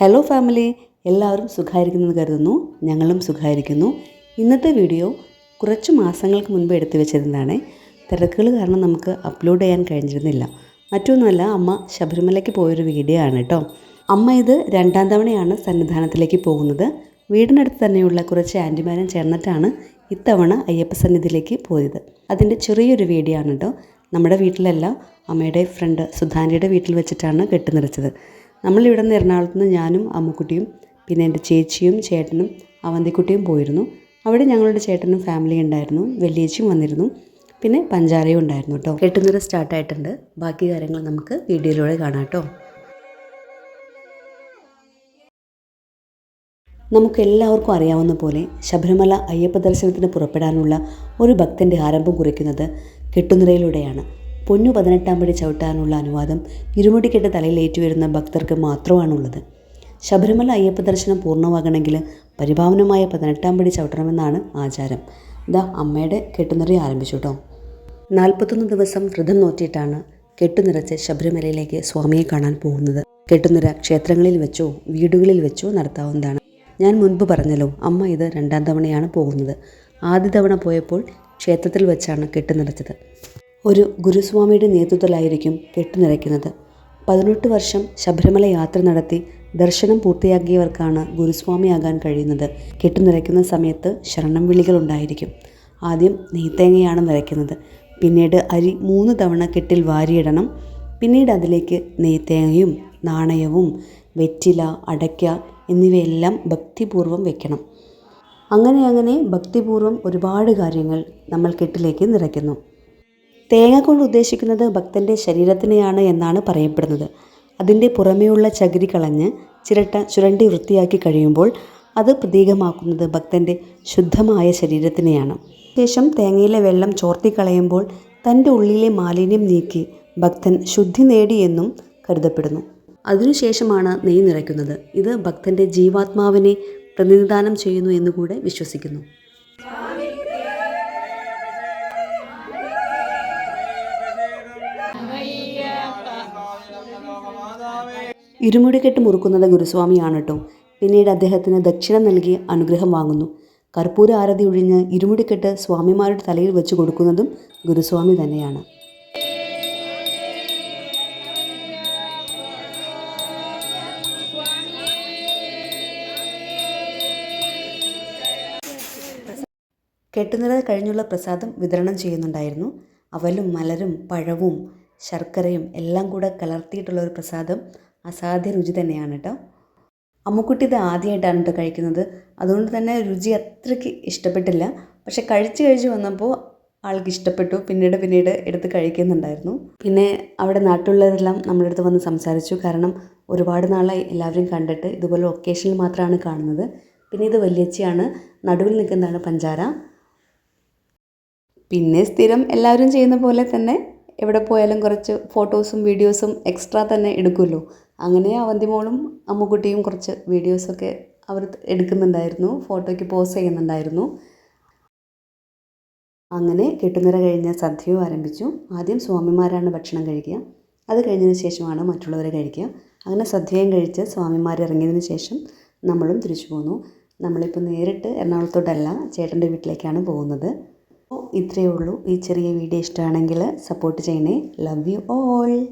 Hello family എല്ലാവരും സുഖമായിരിക്കുന്നെന്ന് കരുതുന്നു. ഞങ്ങളും സുഖമായിരിക്കുന്നു ഇന്നത്തെ വീഡിയോ കുറച്ച് മാസങ്ങൾക്ക് മുൻപ് എടുത്തു വെച്ചിരുന്നതാണ്. തിരക്കുകൾ കാരണം നമുക്ക് അപ്ലോഡ് ചെയ്യാൻ കഴിഞ്ഞിരുന്നില്ല. മറ്റൊന്നുമല്ല അമ്മ ശബരിമലയ്ക്ക് പോയൊരു വീഡിയോ ആണ് കേട്ടോ അമ്മ ഇത് രണ്ടാം തവണയാണ് സന്നിധാനത്തിലേക്ക് പോകുന്നത്. വീടിനടുത്ത് തന്നെയുള്ള കുറച്ച് ആന്റിമാരും ചേർന്നിട്ടാണ് ഇത്തവണ അയ്യപ്പ സന്നിധിയിലേക്ക് പോയത്. അതിന്റെ ചെറിയൊരു വീഡിയോ ആണ് കേട്ടോ നമ്മുടെ വീട്ടിലല്ല അമ്മയുടെ ഫ്രണ്ട് സുധാനിയുടെ വീട്ടിൽ വെച്ചിട്ടാണ് കെട്ടി നിറച്ചത്. നമ്മളിവിടെ നിന്ന് എറണാകുളത്ത് നിന്ന് ഞാനും അമ്മുക്കുട്ടിയും പിന്നെ എന്റെ ചേച്ചിയും ചേട്ടനും അവന്തിക്കുട്ടിയും പോയിരുന്നു. അവിടെ ഞങ്ങളുടെ ചേട്ടനും ഫാമിലി ഉണ്ടായിരുന്നു. വലിയേച്ചിയും വന്നിരുന്നു. പിന്നെ പഞ്ചാരയും ഉണ്ടായിരുന്നു കേട്ടോ. കെട്ടുനിറ സ്റ്റാർട്ടായിട്ടുണ്ട് ബാക്കി കാര്യങ്ങൾ നമുക്ക് വീഡിയോയിലൂടെ കാണാം കേട്ടോ. നമുക്കെല്ലാവർക്കും അറിയാവുന്ന പോലെ ശബരിമല അയ്യപ്പ ദർശനത്തിന് പുറപ്പെടാനുള്ള ഒരു ഭക്തന്റെ ആരംഭം കുറിക്കുന്നത് കെട്ടുനിറയിലൂടെയാണ് പൊന്നു പതിനെട്ടാം പടി ചവിട്ടാനുള്ള അനുവാദം ഇരുമുടിക്കെട്ട് തലയിൽ ഏറ്റുവരുന്ന ഭക്തർക്ക് മാത്രമാണുള്ളത്. ശബരിമല അയ്യപ്പ ദർശനം പൂർണമാകണമെങ്കിൽ പരിഭാവനമായ പതിനെട്ടാം പടി ചവിട്ടണമെന്നാണ് ആചാരം. ഇതാ അമ്മയുടെ കെട്ടുനിറി ആരംഭിച്ചു കേട്ടോ നാൽപ്പത്തൊന്ന് ദിവസം വ്രതം നോറ്റിയിട്ടാണ് കെട്ടുനിറച്ച് ശബരിമലയിലേക്ക് സ്വാമിയെ കാണാൻ പോകുന്നത്. കെട്ടുനിര ക്ഷേത്രങ്ങളിൽ വെച്ചോ വീടുകളിൽ വെച്ചോ നടത്താവുന്നതാണ്. ഞാൻ മുൻപ് പറഞ്ഞല്ലോ അമ്മ ഇത് രണ്ടാം തവണയാണ് പോകുന്നത്. ആദ്യ തവണ പോയപ്പോൾ ക്ഷേത്രത്തിൽ വെച്ചാണ് കെട്ടുനിറച്ചത്. ഒരു ഗുരുസ്വാമിയുടെ നേതൃത്വത്തിലായിരിക്കും കെട്ടുനിറയ്ക്കുന്നത് പതിനെട്ട് വർഷം ശബരിമല യാത്ര നടത്തി ദർശനം പൂർത്തിയാക്കിയവർക്കാണ് ഗുരുസ്വാമിയാകാൻ കഴിയുന്നത്. കെട്ടുനിറയ്ക്കുന്ന സമയത്ത് ശരണം വിളികൾ ഉണ്ടായിരിക്കും. ആദ്യം നെയ്ത്തേങ്ങയാണ് നിറയ്ക്കുന്നത്. പിന്നീട് അരി മൂന്ന് തവണ കെട്ടിൽ വാരിയിടണം. പിന്നീട് അതിലേക്ക് നെയ്ത്തേങ്ങയും നാണയവും വെറ്റില അടയ്ക്ക എന്നിവയെല്ലാം ഭക്തിപൂർവം വെക്കണം. അങ്ങനെ അങ്ങനെ ഭക്തിപൂർവം ഒരുപാട് കാര്യങ്ങൾ നമ്മൾ കെട്ടിലേക്ക് നിറയ്ക്കുന്നു. തേങ്ങ കൊണ്ട് ഉദ്ദേശിക്കുന്നത് ഭക്തന്റെ ശരീരത്തിനെയാണ് എന്നാണ് പറയപ്പെടുന്നത്. അതിന്റെ പുറമേയുള്ള ചകിരി കളഞ്ഞ് ചിരട്ട ചുരണ്ടി വൃത്തിയാക്കി കഴിയുമ്പോൾ അത് പ്രതീകമാക്കുന്നത് ഭക്തന്റെ ശുദ്ധമായ ശരീരത്തിനെയാണ്. ശേഷം തേങ്ങയിലെ വെള്ളം ചോർത്തി കളയുമ്പോൾ തന്റെ ഉള്ളിലെ മാലിന്യം നീക്കി ഭക്തൻ ശുദ്ധി നേടിയെന്നും കരുതപ്പെടുന്നു. അതിനുശേഷമാണ് നെയ്യ് നിറയ്ക്കുന്നത്. ഇത് ഭക്തന്റെ ജീവാത്മാവിനെ പ്രതിനിധാനം ചെയ്യുന്നു എന്നുകൂടെ വിശ്വസിക്കുന്നു. ഇരുമുടിക്കെട്ട് മുറുക്കുന്നത് ഗുരുസ്വാമിയാണ് കേട്ടോ പിന്നീട് അദ്ദേഹത്തിന് ദക്ഷിണ നൽകി അനുഗ്രഹം വാങ്ങുന്നു. കർപ്പൂര ആരതി ഒഴിഞ്ഞ് ഇരുമുടിക്കെട്ട് സ്വാമിമാരുടെ തലയിൽ വെച്ച് കൊടുക്കുന്നതും ഗുരുസ്വാമി തന്നെയാണ്. കെട്ടുനിറ കഴിഞ്ഞുള്ള പ്രസാദം വിതരണം ചെയ്യുന്നുണ്ടായിരുന്നു. അവലും മലരും പഴവും ശർക്കരയും എല്ലാം കൂടെ കലർത്തിയിട്ടുള്ള ഒരു പ്രസാദം അസാധ്യ രുചി തന്നെയാണ് കേട്ടോ. അമ്മുക്കുട്ടി ഇത് ആദ്യമായിട്ടാണ് കേട്ടോ കഴിക്കുന്നത്. അതുകൊണ്ട് തന്നെ രുചി അത്രയ്ക്ക് ഇഷ്ടപ്പെട്ടില്ല. പക്ഷെ കഴിച്ച് കഴിച്ച് വന്നപ്പോൾ ആൾക്ക് ഇഷ്ടപ്പെട്ടു. പിന്നീട് പിന്നീട് എടുത്ത് കഴിക്കുന്നുണ്ടായിരുന്നു. പിന്നെ അവിടെ നാട്ടിലുള്ളവരെല്ലാം നമ്മുടെ അടുത്ത് വന്ന് സംസാരിച്ചു. കാരണം ഒരുപാട് നാളായി എല്ലാവരും കണ്ടിട്ട് ഇതുപോലെ ഒക്കേഷനിൽ മാത്രമാണ് കാണുന്നത്. പിന്നെ ഇത് വല്യച്ചയാണ്. നടുവിൽ നിൽക്കുന്നതാണ് പഞ്ചാര. പിന്നെ സ്ഥിരം എല്ലാവരും ചെയ്യുന്ന പോലെ തന്നെ എവിടെ പോയാലും കുറച്ച് ഫോട്ടോസും വീഡിയോസും എക്സ്ട്രാ തന്നെ എടുക്കുമല്ലോ. അങ്ങനെ അവന്തിമോളും അമ്മുക്കുട്ടിയും കുറച്ച് വീഡിയോസൊക്കെ അവർ എടുക്കുന്നുണ്ടായിരുന്നു. ഫോട്ടോയ്ക്ക് പോസ് ചെയ്യുന്നുണ്ടായിരുന്നു. അങ്ങനെ കെട്ടുന്നര കഴിഞ്ഞ സദ്യയും ആരംഭിച്ചു. ആദ്യം സ്വാമിമാരാണ് ഭക്ഷണം കഴിക്കുക. അത് കഴിഞ്ഞതിന് ശേഷമാണ് മറ്റുള്ളവർ കഴിക്കുക. അങ്ങനെ സദ്യയും കഴിച്ച് സ്വാമിമാർ ഇറങ്ങിയതിന് ശേഷം നമ്മളും തിരിച്ചു പോന്നു. നമ്മളിപ്പോൾ നേരിട്ട് എറണാകുളത്തോട്ടല്ല ചേട്ടന്റെ വീട്ടിലേക്കാണ് പോകുന്നത്. ഇത്രയേ ഉള്ളൂ. ഈ ചെറിയ വീഡിയോ ഇഷ്ടമാണെങ്കിൽ സപ്പോർട്ട് ചെയ്യണേ. Love you all